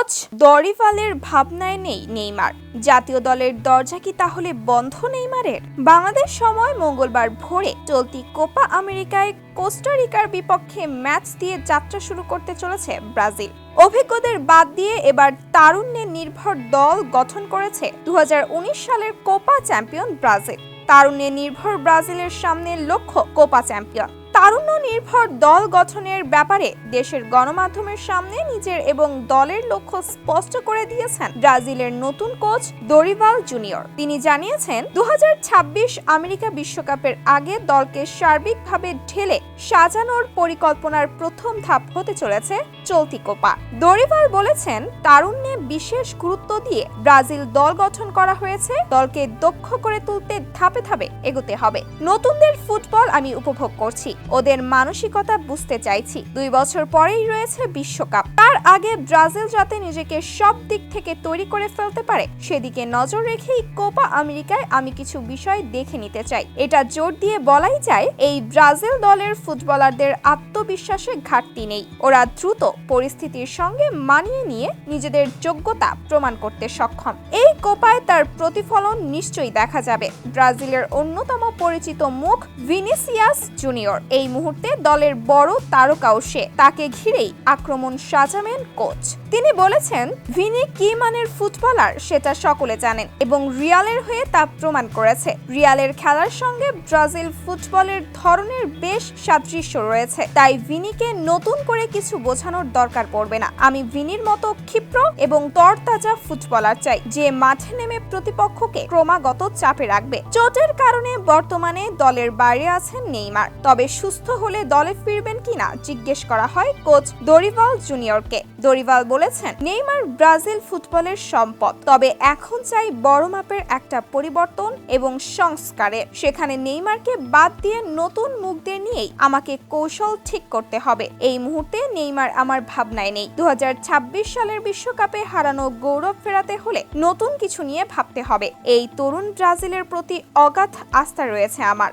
Coach দরিফালের ভাবনায় নেই Neymar. জাতীয় দলের দরজা কি তাহলে বন্ধ নেইমারের? বাংলাদেশ সময় মঙ্গলবার ভোরে চলতি কোপা আমেরিকায় কোস্টারিকার বিপক্ষে ম্যাচ দিয়ে যাত্রা শুরু করতে চলেছে ব্রাজিল। অভিজ্ঞদের বাদ দিয়ে এবার তারুণ্যে নির্ভর দল গঠন করেছে দু হাজার উনিশ সালের কোপা চ্যাম্পিয়ন ব্রাজিল। তারুণ্যে নির্ভর ব্রাজিলের সামনে লক্ষ্য কোপা চ্যাম্পিয়ন। তারুণ্য নির্ভর দল গঠনের ব্যাপারে দেশের গণমাধ্যমের সামনে নিজের এবং দলের লক্ষ্য স্পষ্ট করে দিয়েছেন ব্রাজিলের নতুন কোচ দরিভাল জুনিয়র। তিনি জানিয়েছেন দু হাজার ছাব্বিশ আমেরিকা বিশ্বকাপের আগে দলকে সার্বিকভাবে ঢেলে সাজানোর পরিকল্পনার প্রথম ধাপ হতে চলেছে চলতি কোপা। দরিভাল বলেছেন, তারুণ্যে বিশেষ গুরুত্ব দিয়ে ব্রাজিল দল গঠন করা হয়েছে, দলকে দক্ষ করে তুলতে ধাপে ধাপে এগোতে হবে। নতুনদের ফুটবল আমি উপভোগ করছি। ওদের মানসিকতা বুঝতে চাইছি। দুই বছর পরেই রয়েছে বিশ্বকাপ। তার আগে ব্রাজিল যাতে নিজেকে সব দিক থেকে তৈরি করে ফেলতে পারে, সেদিকে নজর রেখেই কোপা আমেরিকায় আমি কিছু বিষয় দেখে নিতে চাই। এটা জোর দিয়ে বলাই যায়, এই ব্রাজিল দলের ফুটবলারদের আত্মবিশ্বাসে ঘাটতি নেই। ওরা দ্রুত পরিস্থিতির সঙ্গে মানিয়ে নিয়ে নিজেদের যোগ্যতা প্রমাণ করতে সক্ষম। এই কোপায় তার প্রতিফলন নিশ্চয়ই দেখা যাবে। ব্রাজিলের অন্যতম পরিচিত মুখ ভিনিসিয়াস জুনিয়র। এই মুহূর্তে দলের বড় তারকাও সে। তাকে ঘিরেই আক্রমণ সাজাবেন কোচ। তিনি বলেছেন, ভিনি কি মানের ফুটবলার সেটা সকলে জানেন এবং রিয়ালের হয়ে তা প্রমাণ করেছে। রিয়ালের খেলার সঙ্গে ব্রাজিল ফুটবলের ধরনের বেশ সাদৃশ্য রয়েছে। তাই ভিনিকে নতুন করে কিছু বোঝানোর দরকার পড়বে না। আমি ভিনির মতো ক্ষিপ্র এবং তরতাজা ফুটবলার চাই, যে মাঠে নেমে প্রতিপক্ষকে ক্রমাগত চাপে রাখবে। চোটের কারণে বর্তমানে দলের বাইরে আছেন নেইমার। তবে সুস্থ হলে দলে ফিরবেন কিনা জিজ্ঞেস করা হয় কোচ দরিভাল জুনিয়রকে। দরিভাল বলেছেন, নেইমার ব্রাজিল ফুটবলের সম্পদ। তবে এখন চাই বড় মাপের একটা পরিবর্তন এবং সংস্কারে। সেখানে নেইমারকে বাদ দিয়ে নতুন মুখদের নিয়েই আমাকে কৌশল ঠিক করতে হবে। এই মুহূর্তে নেইমার আমার ভাবনায় নেই। দু হাজার ছাব্বিশ সালের বিশ্বকাপে হারানো গৌরব ফেরাতে হলে নতুন কিছু নিয়ে ভাবতে হবে। এই তরুণ ব্রাজিলের প্রতি অগাধ আস্থা রয়েছে আমার।